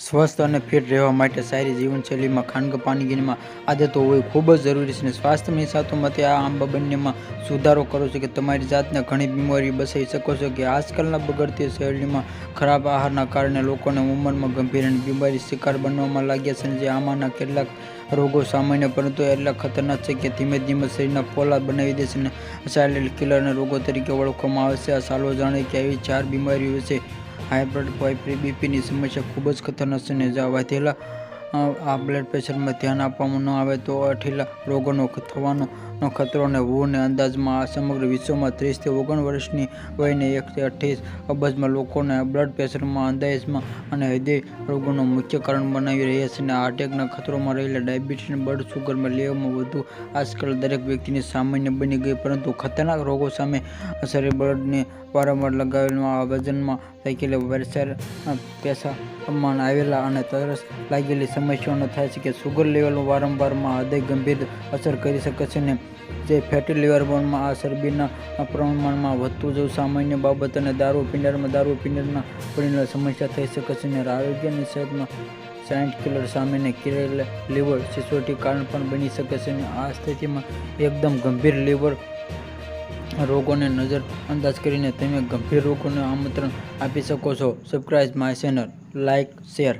સ્વસ્થ અને ફિટ રહેવા માટે સારી જીવનશૈલીમાં ખાનગપાનગીરીમાં આદતો હોવી ખૂબ જ જરૂરી છે. અને સ્વાસ્થ્ય નિષ્ણાતો મતે આ આંબા બંનેમાં સુધારો કરો છો કે તમારી જાતને ઘણી બીમારી બસાવી શકો છો કે આજકાલના બગડતી શૈલીમાં ખરાબ આહારના કારણે લોકોને ઉંમરમાં ગંભીર અને બીમારી શિકાર બનવામાં લાગ્યા છે જે આમાંના કેટલાક રોગો સામાન્ય પરંતુ એટલા ખતરનાક છે કે ધીમે ધીમે શરીરના પોલા બનાવી દે છે અને સાયલેન્ટ કિલરના રોગો તરીકે ઓળખવામાં આવે છે. આ સાલો જાણે કે આવી ચાર બીમારીઓ છે હાઈ બ્લડ પ્રેશર બીપીની સમસ્યા ખૂબ જ ખતરનાક છે ને વધેલા આ બ્લડ પ્રેશરમાં ધ્યાન આપવામાં ન આવે તો અઠીલા રોગોનો થવાનો નો ખતરો અને વૂને અંદાજમાં સમગ્ર વિશ્વમાં ત્રીસથી ઓગણ વર્ષની વયને એકથી અઠ્ઠીસ અબજમાં લોકોને બ્લડ પ્રેશરમાં અંદાજમાં અને હૃદય રોગોનું મુખ્ય કારણ બનાવી રહ્યા છે અને હાર્ટ એટેકના ખતરોમાં રહેલા ડાયાબિટીસ બ્લડ સુગરમાં લેવામાં વધુ આજકાલ દરેક વ્યક્તિને સામાન્ય બની ગઈ, પરંતુ ખતરનાક રોગો સામે શરીર બ્લડને વારંવાર લગાવેલું આ વજનમાં થાકેલી વરસાદ પેશાબમાં આવેલા અને તરસ લાગેલી સમસ્યાઓનો થાય છે કે સુગર લેવલનું વારંવારમાં હૃદય ગંભીર અસર કરી શકે છે ને જે ફેટી લીવર બોનમાં આ ચરબીના પ્રમાણમાં વધતું જવું સામાન્ય બાબત અને દારૂ પિંડરમાં દારૂ પિંડરના પરિણામે સમસ્યા થઈ શકે છે અને આરોગ્યની સેહતમાં સાયન્ટ કિલર સામેને કિરેલ લીવર સિસોટી કારણ પણ બની શકે છે અને આ સ્થિતિમાં એકદમ ગંભીર લીવર રોગોને નજર અંદાજ કરીને તમે ગંભીર રોગોને આમંત્રણ આપી શકો છો. Subscribe my channel like share